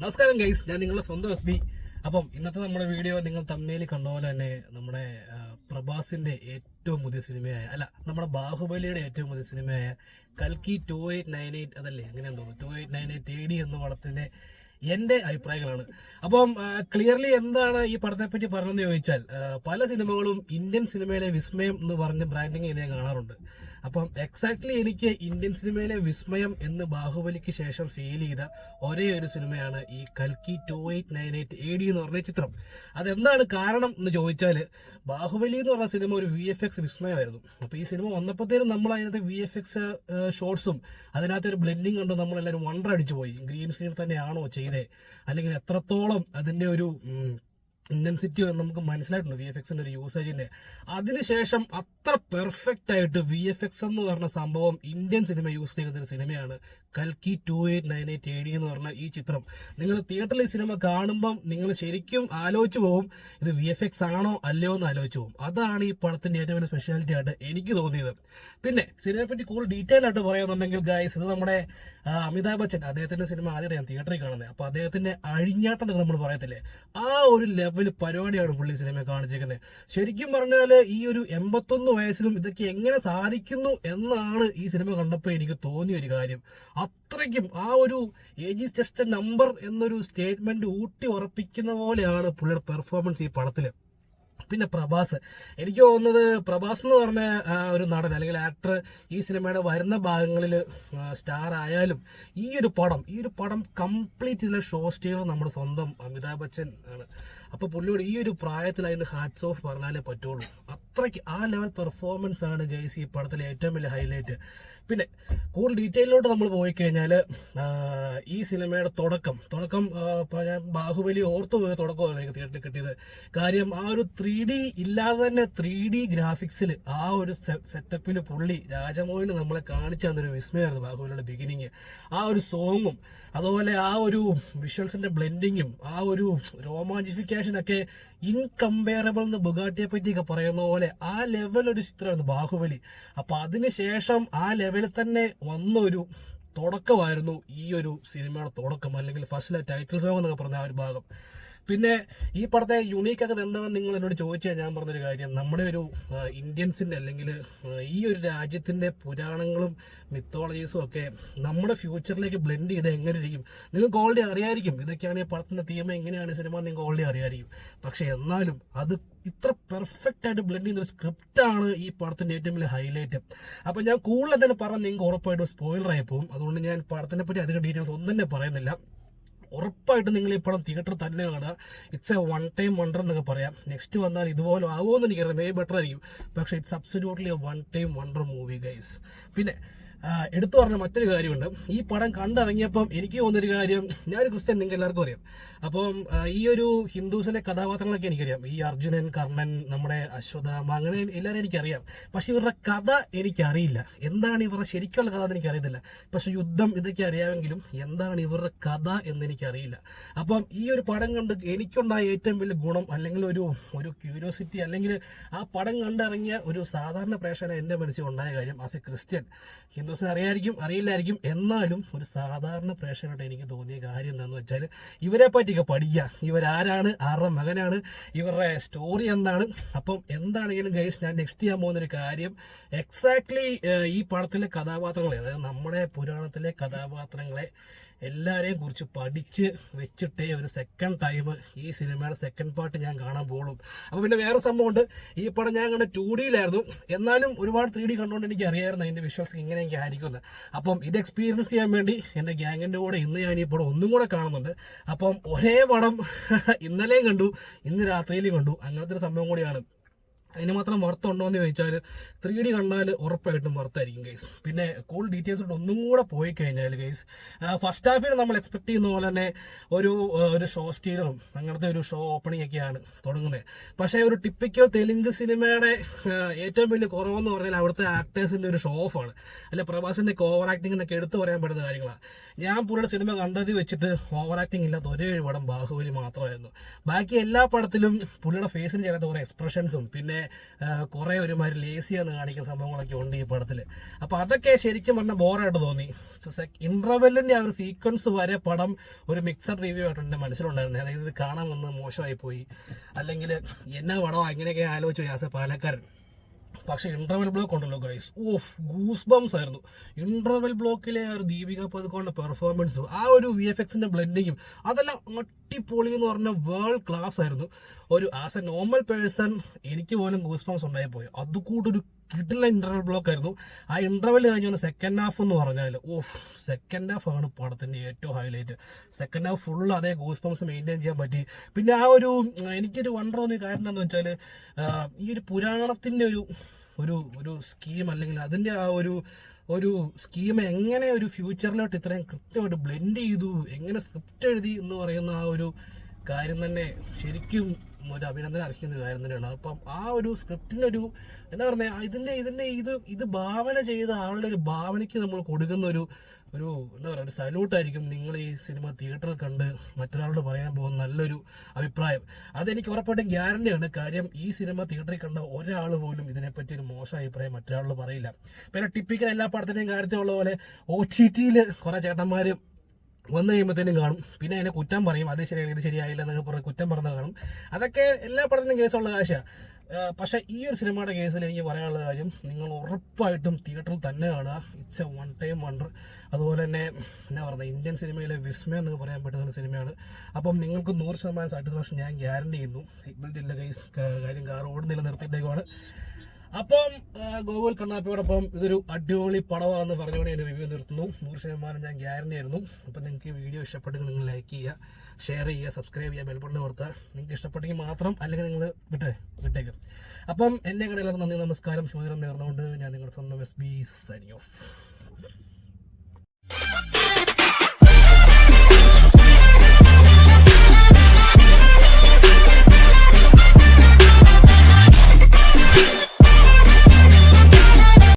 നമസ്കാരം ഗൈസ് ഞാൻ നിങ്ങളുടെ സ്വന്തം എസ് ബി. അപ്പം ഇന്നത്തെ നമ്മുടെ വീഡിയോ നിങ്ങൾ തമ്മിൽ കണ്ട പോലെ തന്നെ നമ്മുടെ പ്രഭാസിന്റെ ഏറ്റവും പുതിയ സിനിമയായ അല്ല നമ്മുടെ ബാഹുബലിയുടെ ഏറ്റവും പുതിയ സിനിമയായ കൽക്കി ടു എയ്റ്റ് നയൻ എയ്റ്റ് അതല്ലേ? അങ്ങനെ എന്തോ two eight nine eight A D എന്ന പടത്തിന്റെ എന്റെ അഭിപ്രായങ്ങളാണ്. അപ്പം ക്ലിയർലി എന്താണ് ഈ പടത്തെ പറ്റി പറഞ്ഞതെന്ന് ചോദിച്ചാൽ പല സിനിമകളും ഇന്ത്യൻ സിനിമയിലെ വിസ്മയം എന്ന് പറഞ്ഞ് ബ്രാൻഡിങ് ചെയ്ത് കാണാറുണ്ട്. അപ്പം എക്സാക്ട്ലി എനിക്ക് ഇന്ത്യൻ സിനിമയിലെ വിസ്മയം എന്ന് ബാഹുബലിക്ക് ശേഷം ഫീൽ ചെയ്ത ഒരേ ഒരു സിനിമയാണ് ഈ കൽക്കി two eight nine eight A D എന്ന് പറഞ്ഞ ചിത്രം. അതെന്താണ് കാരണം എന്ന് ചോദിച്ചാൽ ബാഹുബലി എന്ന് പറഞ്ഞ സിനിമ ഒരു വി എഫ് എക്സ് വിസ്മയമായിരുന്നു. അപ്പോൾ ഈ സിനിമ വന്നപ്പോഴത്തേനും നമ്മൾ അതിനകത്ത് വി എഫ് എക്സ് ഷോർട്സും അതിനകത്ത് ഒരു ബ്ലെൻഡിങ് കണ്ട് നമ്മളെല്ലാവരും വണ്ടർ അടിച്ചു പോയി. ഗ്രീൻ സ്ക്രീൻ തന്നെയാണോ ചെയ്തേ? അല്ലെങ്കിൽ എത്രത്തോളം അതിന്റെ ഒരു ഇന്റൻസിറ്റി നമുക്ക് മനസ്സിലായിട്ടുണ്ട് വി എഫ് എക്സിന്റെ ഒരു യൂസേജിന്റെ അതിനുശേഷം അത്ര പെർഫെക്റ്റ് ആയിട്ട് വി എഫ് എക്സ് എന്ന് പറഞ്ഞ സംഭവം ഇന്ത്യൻ സിനിമ യൂസ് ചെയ്യുന്ന ഒരു സിനിമയാണ് കൽക്കി two eight nine eight A D എന്ന് പറഞ്ഞ ഈ ചിത്രം. നിങ്ങൾ തിയേറ്ററിൽ ഈ സിനിമ കാണുമ്പം നിങ്ങൾ ശരിക്കും ആലോചിച്ചു പോകും ഇത് വി എഫ് എക്സ് ആണോ അല്ലയോ എന്ന് ആലോചിച്ച് പോകും അതാണ് ഈ പടത്തിന്റെ ഏറ്റവും വലിയ സ്പെഷ്യാലിറ്റി ആയിട്ട് എനിക്ക് തോന്നിയത്. പിന്നെ സിനിമയെ പറ്റി കൂടുതൽ ഡീറ്റെയിൽ ആയിട്ട് പറയുന്നുണ്ടെങ്കിൽ ഗൈസ് ഇത് നമ്മുടെ അമിതാഭ് ബച്ചൻ അദ്ദേഹത്തിന്റെ സിനിമ ആദ്യം ഞാൻ തിയേറ്ററിൽ കാണുന്നത്. അപ്പോൾ അദ്ദേഹത്തിന്റെ അഴിഞ്ഞാട്ടം നമ്മൾ പറയത്തില്ലേ ആ ഒരു ലെവൽ പരിപാടിയാണ് പുള്ളി സിനിമ കാണിച്ചേക്കുന്നത് ശരിക്കും പറഞ്ഞാൽ ഈ ഒരു എൺപത്തൊന്ന് വയസ്സിലും ഇതൊക്കെ എങ്ങനെ സാധിക്കുന്നു എന്നാണ് ഈ സിനിമ കണ്ടപ്പോൾ എനിക്ക് തോന്നിയ ഒരു കാര്യം. അത്രയ്ക്കും ആ ഒരു ഏജ് ജസ്റ്റ് നമ്പർ എന്നൊരു സ്റ്റേറ്റ്മെന്റ് ഊട്ടി ഉറപ്പിക്കുന്ന പോലെയാണ് പുള്ളിയുടെ പെർഫോമൻസ് ഈ പടത്തിൽ പിന്നെ പ്രഭാസ്. എനിക്ക് തോന്നുന്നത് പ്രഭാസ് എന്ന് പറഞ്ഞ ഒരു നടൻ അല്ലെങ്കിൽ ആക്ടർ ഈ സിനിമയുടെ വരുന്ന ഭാഗങ്ങളിൽ സ്റ്റാർ ആയാലും ഈ ഒരു പടം ഈ ഒരു പടം കംപ്ലീറ്റ് ഇതിലെ ഷോ സ്റ്റീവർ നമ്മുടെ സ്വന്തം അമിതാഭ് ബച്ചൻ ആണ്. അപ്പോൾ പുള്ളിയോട് ഈ ഒരു പ്രായത്തിൽ അതിന് ഹാറ്റ്സ് ഓഫ് പറഞ്ഞാലേ പറ്റുള്ളൂ. അത്രയ്ക്ക് ആ ലെവൽ പെർഫോമൻസ് ആണ് ഗൈസ് ഈ പടത്തിലെ ഏറ്റവും വലിയ ഹൈലൈറ്റ് പിന്നെ കൂടുതൽ ഡീറ്റെയിലോട്ട് നമ്മൾ പോയി കഴിഞ്ഞാൽ ഈ സിനിമയുടെ തുടക്കം. തുടക്കം ഞാൻ ബാഹുബലി ഓർത്തു പോയ തുടക്കമാണ് എനിക്ക് തിയേറ്ററിൽ കിട്ടിയത്. കാര്യം ആ ഒരു ത്രീ ഡി ഇല്ലാതെ തന്നെ ത്രീ ഡി ഗ്രാഫിക്സിൽ ആ ഒരു സെറ്റപ്പിൽ പുള്ളി രാജമോഹന് നമ്മളെ കാണിച്ചു തന്നൊരു വിസ്മയമായിരുന്നു ബാഹുബലിയുടെ ബിഗിനിങ് ആ ഒരു സോങ്ങും അതുപോലെ ആ ഒരു വിഷ്വൽസിന്റെ ബ്ലെൻഡിങ്ങും ആ ഒരു റോമാഞ്ചിഫിക്കേഷനൊക്കെ ഇൻകമ്പയറബിൾ എന്ന് ബുഗാട്ടിയെ പറ്റിയൊക്കെ പറയുന്ന പോലെ ആ ലെവൽ ഒരു ചിത്രമായിരുന്നു ബാഹുബലി. അപ്പൊ അതിനുശേഷം ആ ലെവലിൽ തന്നെ വന്നൊരു തുടക്കമായിരുന്നു ഈ ഒരു സിനിമയുടെ തുടക്കം അല്ലെങ്കിൽ ഫസ്റ്റിലെ ടൈറ്റിൽ സോങ് എന്നൊക്കെ പറഞ്ഞ ആ ഒരു ഭാഗം. പിന്നെ ഈ പടത്തെ യുണീക്ക് ഒക്കെ എന്താണെന്ന് നിങ്ങൾ എന്നോട് ചോദിച്ചാൽ ഞാൻ പറഞ്ഞൊരു കാര്യം. നമ്മുടെ ഒരു ഇന്ത്യൻസിന്റെ അല്ലെങ്കിൽ ഈ ഒരു രാജ്യത്തിന്റെ പുരാണങ്ങളും മിത്തോളജീസും ഒക്കെ നമ്മുടെ ഫ്യൂച്ചറിലേക്ക് ബ്ലെൻഡ് ചെയ്ത് എങ്ങനെ ഇരിക്കും? നിങ്ങൾക്ക് ഓൾറെഡി അറിയായിരിക്കും. ഇതൊക്കെയാണ് ഈ പടത്തിന്റെ തീമ എങ്ങനെയാണ് സിനിമ നിങ്ങൾക്ക് ഓൾറെഡി അറിയായിരിക്കും. പക്ഷേ എന്നാലും അത് ഇത്ര പെർഫെക്റ്റ് ആയിട്ട് ബ്ലെൻഡ് ചെയ്യുന്ന ആണ് ഈ പടത്തിന്റെ ഏറ്റവും വലിയ ഹൈലൈറ്റ് അപ്പൊ ഞാൻ കൂടുതൽ തന്നെ പറഞ്ഞ് നിങ്ങൾക്ക് ഉറപ്പായിട്ടും സ്പോയിലർ ആയി പോകും. അതുകൊണ്ട് ഞാൻ പടത്തിനെ പറ്റി അധികം ഡീറ്റെയിൽസ് ഒന്നും തന്നെ പറയുന്നില്ല. ഉറപ്പായിട്ടും നിങ്ങൾ ഈ പടം തിയേറ്റർ തന്നെ കാണുക. It's a one time wonder എന്നൊക്കെ പറയാം. നെക്സ്റ്റ് വന്നാൽ ഇതുപോലെ ആവുമെന്ന് എനിക്കറിയാം. മേ ബെറ്റർ ആയിരിക്കും. പക്ഷേ it's absolutely a one time wonder movie guys പിന്നെ എടുത്തു പറഞ്ഞ മറ്റൊരു കാര്യമുണ്ട്. ഈ പടം കണ്ടിറങ്ങിയപ്പം എനിക്ക് തോന്നിയൊരു കാര്യം ഞാനൊരു ക്രിസ്ത്യൻ നിങ്ങൾക്ക് എല്ലാവർക്കും അറിയാം. അപ്പം ഈ ഒരു ഹിന്ദുസിലെ കഥാപാത്രങ്ങളൊക്കെ എനിക്കറിയാം. ഈ അർജുനൻ കർണൻ നമ്മുടെ അശ്വതാമ അങ്ങനെ എല്ലാവരും എനിക്കറിയാം. പക്ഷെ ഇവരുടെ കഥ എനിക്കറിയില്ല. എന്താണ് ഇവരുടെ ശരിക്കുള്ള കഥ എന്ന് എനിക്കറിയത്തില്ല. പക്ഷെ യുദ്ധം ഇതൊക്കെ അറിയാമെങ്കിലും എന്താണ് ഇവരുടെ കഥ എന്ന് എനിക്കറിയില്ല. അപ്പം ഈ ഒരു പടം കണ്ട് എനിക്കുണ്ടായ ഏറ്റവും വലിയ ഗുണം അല്ലെങ്കിൽ ഒരു ഒരു ക്യൂരിയോസിറ്റി അല്ലെങ്കിൽ ആ പടം കണ്ടിറങ്ങിയ ഒരു സാധാരണ പ്രേക്ഷകൻ എന്റെ മനസ്സിൽ ഉണ്ടായ കാര്യം ആസ് എ ക്രിസ്ത്യൻ ഹിന്ദുസിനെ അറിയായിരിക്കും അറിയില്ലായിരിക്കും. എന്നാലും ഒരു സാധാരണ പ്രേക്ഷകനായിട്ട് എനിക്ക് തോന്നിയ കാര്യം എന്താണെന്ന് വെച്ചാൽ ഇവരെ പറ്റിയൊക്കെ പഠിക്കുക. ഇവരാരാണ്? ആരുടെ മകനാണ്? ഇവരുടെ സ്റ്റോറി എന്താണ്? അപ്പം എന്താണെങ്കിലും ഗൈസ് ഞാൻ നെക്സ്റ്റ് ചെയ്യാൻ പോകുന്നൊരു കാര്യം എക്സാക്ട്ലി ഈ പടത്തിലെ കഥാപാത്രങ്ങളെ അതായത് നമ്മുടെ പുരാണത്തിലെ കഥാപാത്രങ്ങളെ എല്ലാവരെയും കുറിച്ച് പഠിച്ച് വെച്ചിട്ടേ ഒരു സെക്കൻഡ് ടൈം ഈ സിനിമയുടെ സെക്കൻഡ് പാർട്ട് ഞാൻ കാണാൻ പോകുള്ളൂ. അപ്പോൾ പിന്നെ വേറെ സംഭവമുണ്ട്. ഈ പടം ഞാൻ കണ്ട ടു ഡിയിലായിരുന്നു എന്നാലും ഒരുപാട് ത്രീ ഡി കണ്ടുകൊണ്ട് എനിക്ക് അറിയാമായിരുന്നു അതിന്റെ വിഷ്വൽസ് ഇങ്ങനെയൊക്കെ ആയിരിക്കുമെന്ന് അപ്പം ഇത് എക്സ്പീരിയൻസ് ചെയ്യാൻ വേണ്ടി എന്റെ ഗ്യാങ്ങിന്റെ കൂടെ ഇന്ന് ഞാൻ ഈ പടം ഒന്നും കൂടെ കാണുന്നുണ്ട്. അപ്പം ഒരേ പടം ഇന്നലെയും കണ്ടു ഇന്ന് രാത്രിയിലും കണ്ടു. അങ്ങനത്തെ ഒരു സംഭവം കൂടിയാണ്. അതിന് മാത്രം വർത്തുണ്ടോ എന്ന് ചോദിച്ചാൽ ത്രീ ഡി കണ്ടാൽ ഉറപ്പായിട്ടും വർത്തായിരിക്കും ഗൈസ് പിന്നെ കോൾ ഡീറ്റെയിൽസ് ഒന്നും കൂടെ പോയി കഴിഞ്ഞാൽ ഗൈസ് ഫസ്റ്റ് ഹാഫിൽ നമ്മൾ എക്സ്പെക്ട് ചെയ്യുന്ന പോലെ തന്നെ ഒരു ഒരു ഷോ സ്റ്റീലറും അങ്ങനത്തെ ഒരു ഷോ ഓപ്പണിംഗ് ഒക്കെയാണ് തുടങ്ങുന്നത് പക്ഷേ ഒരു ടിപ്പിക്കൽ തെലുങ്ക് സിനിമയുടെ ഏറ്റവും വലിയ കുറവെന്ന് പറഞ്ഞാൽ അവിടുത്തെ ആക്ടേഴ്സിന്റെ ഒരു ഷോ ഓഫാണ് അല്ലെ പ്രഭാസിന്റെ ഓവർ ആക്ടിംഗ് എന്നൊക്കെ എടുത്തു പറയാൻ പറ്റുന്ന കാര്യങ്ങളാണ്. ഞാൻ പുള്ളിയുടെ സിനിമ കണ്ടത് വെച്ചിട്ട് ഓവർ ആക്ടിംഗ് ഇല്ലാത്ത ഒരേ ഒരു പടം ബാഹുബലി മാത്രമായിരുന്നു. ബാക്കി എല്ലാ പടത്തിലും പുള്ളിയുടെ ഫേസിന് ചേരാത്ത കുറേ എക്സ്പ്രഷൻസും പിന്നെ കുറെ ഒരുമാതിരി ലേസിയാന്ന് കാണിക്കുന്ന സംഭവങ്ങളൊക്കെ ഉണ്ട് ഈ പടത്തിൽ അപ്പൊ അതൊക്കെ ശരിക്കും പറഞ്ഞാൽ ബോറായിട്ട് തോന്നി. ഇന്റർവെല്ലിന്റെ ആ ഒരു സീക്വൻസ് വരെ പടം ഒരു മിക്സഡ് റിവ്യൂ ആയിട്ട് എന്റെ മനസ്സിലുണ്ടായിരുന്നത് അതായത് ഇത് കാണാൻ വന്ന് മോശമായി പോയി. അല്ലെങ്കിൽ എന്നാ പടം അങ്ങനെയൊക്കെ ആലോചിച്ചു ആസ് എ പാലക്കാരൻ. പക്ഷെ ഇന്റർവെൽ ബ്ലോക്ക് ഉണ്ടല്ലോ ഗൈസ് ഓഫ് ഗൂസ് ബംസ് ആയിരുന്നു ഇന്റർവെൽ ബ്ലോക്കിലെ ഒരു ദീപിക പതുക്കോളുടെ പെർഫോമൻസും ആ ഒരു വി എഫ് എക്സിന്റെ ബ്ലെൻഡിങ്ങും അതെല്ലാം അടിപൊളി എന്ന് പറഞ്ഞ വേൾഡ് ക്ലാസ് ആയിരുന്നു. ഒരു ആസ് എ നോർമൽ പേഴ്സൺ എനിക്ക് പോലും ഗൂസ് പോംസ് ഉണ്ടായി പോയി അതുകൂടൊരു കിട്ടില്ല ഇന്റർവൽ ബ്ലോക്ക് ആയിരുന്നു. ആ ഇന്റർവൽ കഴിഞ്ഞ് വന്ന സെക്കൻഡ് ഹാഫ് എന്ന് പറഞ്ഞാൽ ഓഫ് സെക്കൻഡ് ഹാഫ് ആണ് പടത്തിന്റെ ഏറ്റവും ഹൈലൈറ്റ് സെക്കൻഡ് ഹാഫ് ഫുൾ അതേ ഗൂസ് പോംസ് മെയിന്റെയിൻ ചെയ്യാൻ പറ്റി. പിന്നെ ആ ഒരു എനിക്കൊരു വണ്ടർ തോന്നിയ കാര്യം എന്താണെന്ന് വെച്ചാൽ ഈ ഒരു പുരാണത്തിന്റെ ഒരു ഒരു ഒരു സ്കീം അല്ലെങ്കിൽ അതിന്റെ ആ ഒരു ഒരു സ്കീം എങ്ങനെ ഒരു ഫ്യൂച്ചറിലോട്ട് ഇത്രയും കൃത്യമായിട്ട് ബ്ലെൻഡ് ചെയ്തു എങ്ങനെ സ്ക്രിപ്റ്റ് എഴുതി എന്ന് പറയുന്ന ആ ഒരു കാര്യം തന്നെ ശരിക്കും ഒരു അഭിനന്ദനം അർഹിക്കുന്ന ഒരു കാര്യം തന്നെയാണ് അപ്പം ആ ഒരു സ്ക്രിപ്റ്റിന്റെ ഒരു എന്താ പറയുക ഇതിന്റെ ഇതിന്റെ ഇത് ഇത് ഭാവന ചെയ്ത ആളുടെ ഒരു ഭാവനയ്ക്ക് നമ്മൾ കൊടുക്കുന്ന ഒരു ഒരു എന്താ പറയുക ഒരു സല്യൂട്ടായിരിക്കും നിങ്ങൾ ഈ സിനിമ തിയേറ്ററിൽ കണ്ട് മറ്റൊരാളോട് പറയാൻ പോകുന്ന നല്ലൊരു അഭിപ്രായം. അതെനിക്ക് ഉറപ്പായിട്ടും ഗ്യാരണ്ടിയാണ് കാര്യം ഈ സിനിമ തിയേറ്ററിൽ കണ്ട ഒരാൾ പോലും ഇതിനെപ്പറ്റി ഒരു മോശം അഭിപ്രായം മറ്റൊരാളോട് പറയില്ല. പിന്നെ ടിപ്പിക്കൽ എല്ലാ പടത്തിന്റെയും കാര്യത്തിലുള്ള പോലെ ഒ ടി ടിയിൽ കുറേ ചേട്ടന്മാർ വന്നു കഴിയുമ്പോഴത്തേനും കാണും. പിന്നെ അതിനെ കുറ്റം പറയും. അത് ശരിയായി ഇത് ശരിയായില്ല എന്നൊക്കെ പറഞ്ഞ് കുറ്റം പറഞ്ഞ് കാണും. അതൊക്കെ എല്ലാ പടത്തിനും കേസുള്ള കാശാ. പക്ഷേ ഈ ഒരു സിനിമയുടെ കേസിൽ എനിക്ക് പറയാനുള്ള കാര്യം നിങ്ങൾ ഉറപ്പായിട്ടും തിയേറ്ററിൽ തന്നെ കാണുക. It's a one time wonder അതുപോലെ തന്നെ എന്നാ പറയുന്നത് ഇന്ത്യൻ സിനിമയിലെ വിസ്മയം എന്ന് പറയാൻ പറ്റുന്ന ഒരു സിനിമയാണ്. അപ്പം നിങ്ങൾക്ക് നൂറ് ശതമാനം സാറ്റിസ്ഫാക്ഷൻ ഞാൻ ഗ്യാരണ്ടി ചെയ്യുന്നു. സീറ്റ് ബെൽറ്റ് ഇല്ല കൈസ് കാര്യം കാർ ഓടുന്നില്ല നിർത്തിയിട്ടേക്കുവാണ്. അപ്പം ഗോകുൽ കണ്ണാപ്പിയോടൊപ്പം ഇതൊരു അടിപൊളി പടമാണെന്ന് പറഞ്ഞുകൊണ്ട് ഞാൻ റിവ്യൂ നിർത്തുന്നു. നൂറ് ശതമാനം ഞാൻ ഗ്യാരണ്ടി ആയിരുന്നു. അപ്പം നിങ്ങൾക്ക് ഈ വീഡിയോ ഇഷ്ടപ്പെട്ടെങ്കിൽ നിങ്ങൾ ലൈക്ക് ചെയ്യുക ഷെയർ ചെയ്യുക സബ്സ്ക്രൈബ് ചെയ്യുക ബെൽബട്ടൺ ഓർത്തുക നിങ്ങൾക്ക് ഇഷ്ടപ്പെട്ടെങ്കിൽ മാത്രം അല്ലെങ്കിൽ നിങ്ങൾ വിട്ടേ വിട്ടേക്കും. അപ്പം എന്നെ കണ്ടെല്ലാവർക്കും നന്ദി നമസ്കാരം. ശുഭദിനം നേർന്നുകൊണ്ട് ഞാൻ നിങ്ങളുടെ സ്വന്തം എസ് ബി സൈനിങ് ഓഫ്